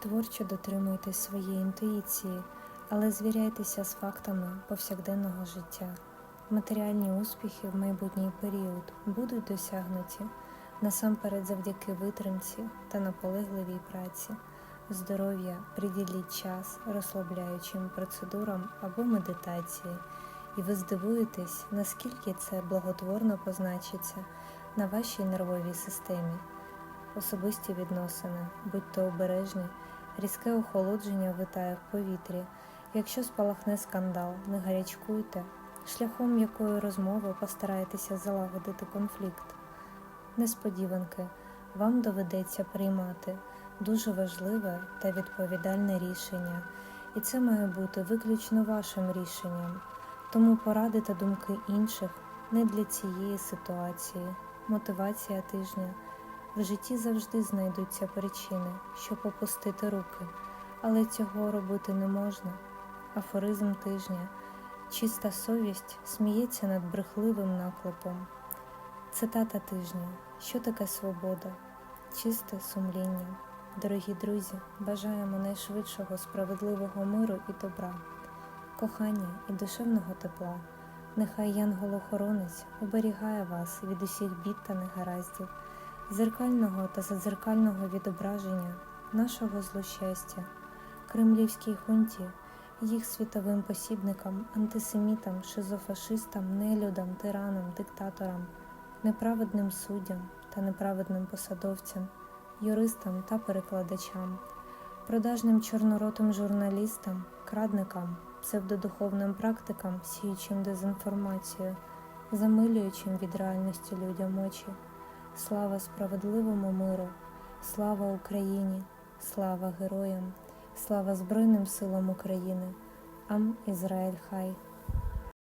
Творчо дотримуйтесь своєї інтуїції, але звіряйтеся з фактами повсякденного життя. Матеріальні успіхи в майбутній період будуть досягнуті насамперед завдяки витримці та наполегливій праці. Здоров'я приділіть час розслабляючим процедурам або медитації, і ви здивуєтесь, наскільки це благотворно позначиться на вашій нервовій системі. Особисті відносини, будьте обережні, різке охолодження витає в повітрі. Якщо спалахне скандал, не гарячкуйте, шляхом м'якої розмови постарайтеся залагодити конфлікт. Несподіванки вам доведеться приймати дуже важливе та відповідальне рішення, і це має бути виключно вашим рішенням. Тому поради та думки інших не для цієї ситуації. Мотивація тижня. В житті завжди знайдуться причини, щоб опустити руки, але цього робити не можна. Афоризм тижня. Чиста совість сміється над брехливим наклепом. Цитата тижня. Що таке свобода? Чисте сумління. Дорогі друзі, бажаємо найшвидшого справедливого миру і добра, кохання і душевного тепла. Нехай янгол-охоронець оберігає вас від усіх бід та негараздів, зеркального та задзеркального відображення нашого злощастя, кремлівській хунті, їх світовим посібникам, антисемітам, шизофашистам, нелюдам, тиранам, диктаторам, неправедним суддям та неправедним посадовцям, юристам та перекладачам, продажним чорноротим журналістам, крадникам, псевдодуховним практикам, сіючим дезінформацію, замилюючим від реальності людям очі. Слава справедливому миру, слава Україні, слава героям, слава Збройним силам України. Ам Ізраїль Хай.